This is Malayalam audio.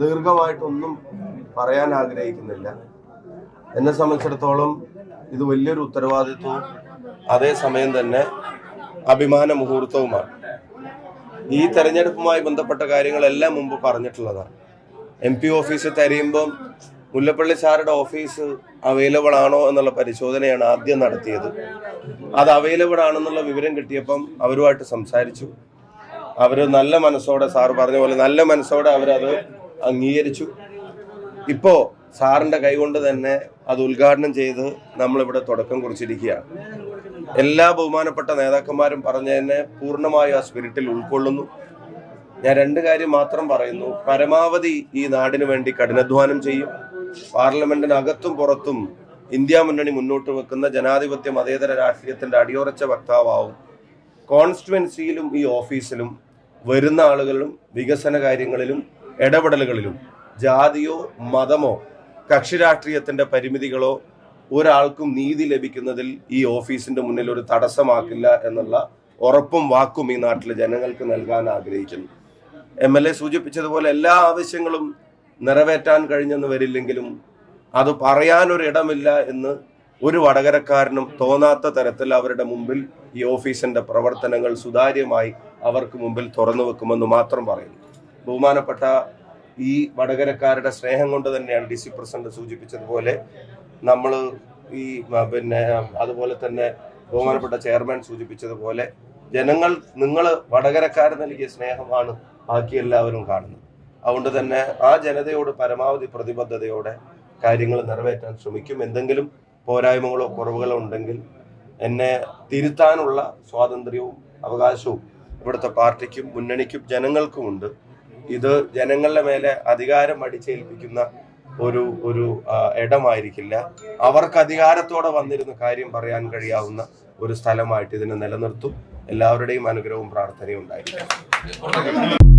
ദീർഘമായിട്ടൊന്നും പറയാൻ ആഗ്രഹിക്കുന്നില്ല. എന്നെ സംബന്ധിച്ചിടത്തോളം ഇത് വലിയൊരു ഉത്തരവാദിത്വവും അതേസമയം തന്നെ അഭിമാന മുഹൂർത്തവുമാണ്. ഈ തെരഞ്ഞെടുപ്പുമായി ബന്ധപ്പെട്ട കാര്യങ്ങളെല്ലാം മുമ്പ് പറഞ്ഞിട്ടുള്ളതാണ്. എം പി ഓഫീസ് തരയുമ്പം മുല്ലപ്പള്ളി സാറുടെ ഓഫീസ് അവൈലബിൾ ആണോ എന്നുള്ള പരിശോധനയാണ് ആദ്യം നടത്തിയത്. അത് അവൈലബിൾ ആണെന്നുള്ള വിവരം കിട്ടിയപ്പം അവരുമായിട്ട് സംസാരിച്ചു. അവർ നല്ല മനസ്സോടെ സാർ പറഞ്ഞ പോലെ നല്ല മനസ്സോടെ അവരത് അംഗീകരിച്ചു. ഇപ്പോ സാറിന്റെ കൈകൊണ്ട് തന്നെ അത് ഉദ്ഘാടനം ചെയ്ത് നമ്മളിവിടെ തുടക്കം കുറിച്ചിരിക്കുകയാണ്. എല്ലാ ബഹുമാനപ്പെട്ട നേതാക്കന്മാരും പറഞ്ഞതിനെ പൂർണമായും ആ സ്പിരിറ്റിൽ ഉൾക്കൊള്ളുന്നു. ഞാൻ രണ്ട് കാര്യം മാത്രം പറയുന്നു. പരമാവധി ഈ നാടിനു വേണ്ടി കഠിനാധ്വാനം ചെയ്യും. പാർലമെന്റിനകത്തും പുറത്തും ഇന്ത്യ മുന്നണി മുന്നോട്ട് വെക്കുന്ന ജനാധിപത്യ മതേതര രാഷ്ട്രീയത്തിന്റെ അടിയുറച്ച വക്താവാവും. കോൺസ്റ്റുവൻസിയിലും ഈ ഓഫീസിലും വരുന്ന ആളുകളും വികസന കാര്യങ്ങളിലും ഇടപെടലുകളിലും ജാതിയോ മതമോ കക്ഷി രാഷ്ട്രീയത്തിന്റെ പരിമിതികളോ ഒരാൾക്കും നീതി ലഭിക്കുന്നതിൽ ഈ ഓഫീസിന്റെ മുന്നിൽ ഒരു തടസ്സമാക്കില്ല എന്നുള്ള ഉറപ്പും വാക്കും ഈ നാട്ടിലെ ജനങ്ങൾക്ക് നൽകാൻ ആഗ്രഹിക്കുന്നു. എം എൽ എ സൂചിപ്പിച്ചതുപോലെ എല്ലാ ആവശ്യങ്ങളും നിറവേറ്റാൻ കഴിഞ്ഞെന്ന് വരില്ലെങ്കിലും അത് പറയാനൊരിടമില്ല എന്ന് ഒരു വടകരക്കാരനും തോന്നാത്ത തരത്തിൽ അവരുടെ മുമ്പിൽ ഈ ഓഫീസിന്റെ പ്രവർത്തനങ്ങൾ സുതാര്യമായി അവർക്ക് മുമ്പിൽ തുറന്നു വെക്കുമെന്ന് മാത്രം പറയുന്നു. ബഹുമാനപ്പെട്ട ഈ വടകരക്കാരുടെ സ്നേഹം കൊണ്ട് തന്നെയാണ് ഡി സി പ്രസിഡന്റ് സൂചിപ്പിച്ചതുപോലെ നമ്മൾ ഈ പിന്നെ അതുപോലെ തന്നെ ബഹുമാനപ്പെട്ട ചെയർമാൻ സൂചിപ്പിച്ചതുപോലെ ജനങ്ങൾ നിങ്ങൾ വടകരക്കാർ നൽകിയ സ്നേഹമാണ് ബാക്കി എല്ലാവരും കാണുന്നത്. അതുകൊണ്ട് തന്നെ ആ ജനതയോട് പരമാവധി പ്രതിബദ്ധതയോടെ കാര്യങ്ങൾ നിറവേറ്റാൻ ശ്രമിക്കും. എന്തെങ്കിലും പോരായ്മകളോ കുറവുകളോ ഉണ്ടെങ്കിൽ എന്നെ തിരുത്താനുള്ള സ്വാതന്ത്ര്യവും അവകാശവും ഇവിടുത്തെ പാർട്ടിക്കും മുന്നണിക്കും ജനങ്ങൾക്കുമുണ്ട് ഇത് ജനങ്ങളുടെ മേലെ അധികാരം അടിച്ചേൽപ്പിക്കുന്ന ഒരു ഒരു ഇടമായിരിക്കില്ല. അവർക്ക് അധികാരത്തോടെ വന്നിരുന്ന കാര്യം പറയാൻ കഴിയാവുന്ന ഒരു സ്ഥലമായിട്ട് ഇതിനെ നിലനിർത്തും. എല്ലാവരുടെയും അനുഗ്രഹവും പ്രാർത്ഥനയും ഉണ്ടായിരിക്കും.